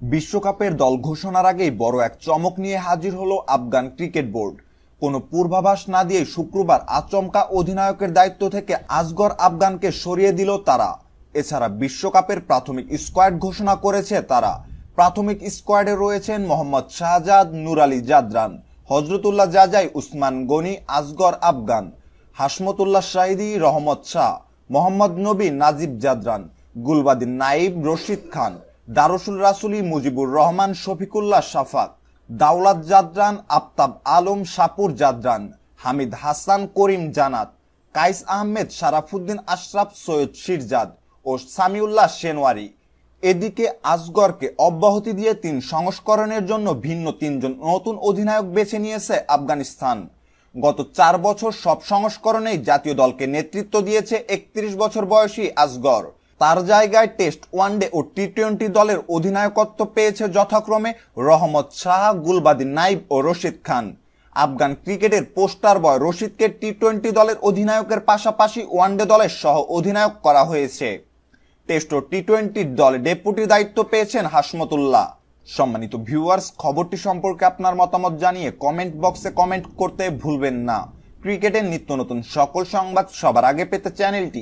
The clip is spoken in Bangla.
বিশ্বকাপের দল ঘোষণার আগেই বড় এক চমক নিয়ে হাজির হলো আফগান ক্রিকেট বোর্ড। কোনো পূর্বাভাস না দিয়ে শুক্রবার আচমকা অধিনায়কের দায়িত্ব থেকে আজগর আফগানকে সরিয়ে দিল তারা। এছাড়া বিশ্বকাপের প্রাথমিক স্কোয়াড ঘোষণা করেছে তারা। প্রাথমিক স্কোয়াডে রয়েছেন মোহাম্মদ শাহজাদ, নুর জাদরান, হজরতুল্লাহ জাজাই, উসমান গনি, আজগর আফগান, হাসমতুল্লাহ শাহিদি রহমত শাহ, মোহাম্মদ নবী নাজিব জাদরান, গুলবাদিন নাইব রশিদ খান দারুসুল রাসুলি মুজিবুর রহমান, শফিকুল্লাহ শাফাক দাওলাত জাদরান, আফতাব আলম সাপুর জাদরান, হামিদ হাসান, করিম জানাত, কাইস আহমেদ শারাফুদ্দিন আশরাফ, সৈয়দ শিরজাদ ও সামিউল্লাহ সেনওয়ারি এদিকে আসগরকে অব্যাহতি দিয়ে তিন সংস্করণের জন্য ভিন্ন তিনজন নতুন অধিনায়ক বেছে নিয়েছে আফগানিস্তান। গত চার বছর সব সংস্করণেই জাতীয় দলকে নেতৃত্ব দিয়েছে একত্রিশ বছর বয়সী আসগর তার জায়গায় টেস্ট ওয়ানডে ও টি টোয়েন্টি দলের অধিনায়কত্ব পেয়েছে যথাক্রমে রহমত শাহ গুলবাদিন নাইব ও রশিদ খান। আফগান ক্রিকেটের পোস্টার বয় রশিদকে টি টোয়েন্টি দলের অধিনায়কের পাশাপাশি ওয়ানডে দলের সহ অধিনায়ক করা হয়েছে। টেস্ট ও টি টোয়েন্টির দলে ডেপুটি দায়িত্ব পেয়েছেন হাসমতুল্লাহ। সম্মানিত ভিউয়ার্স, খবরটি সম্পর্কে আপনার মতামত জানিয়ে কমেন্ট বক্সে কমেন্ট করতে ভুলবেন না। ক্রিকেটের নিত্য নতুন সকল সংবাদ সবার আগে পেতে চ্যানেলটি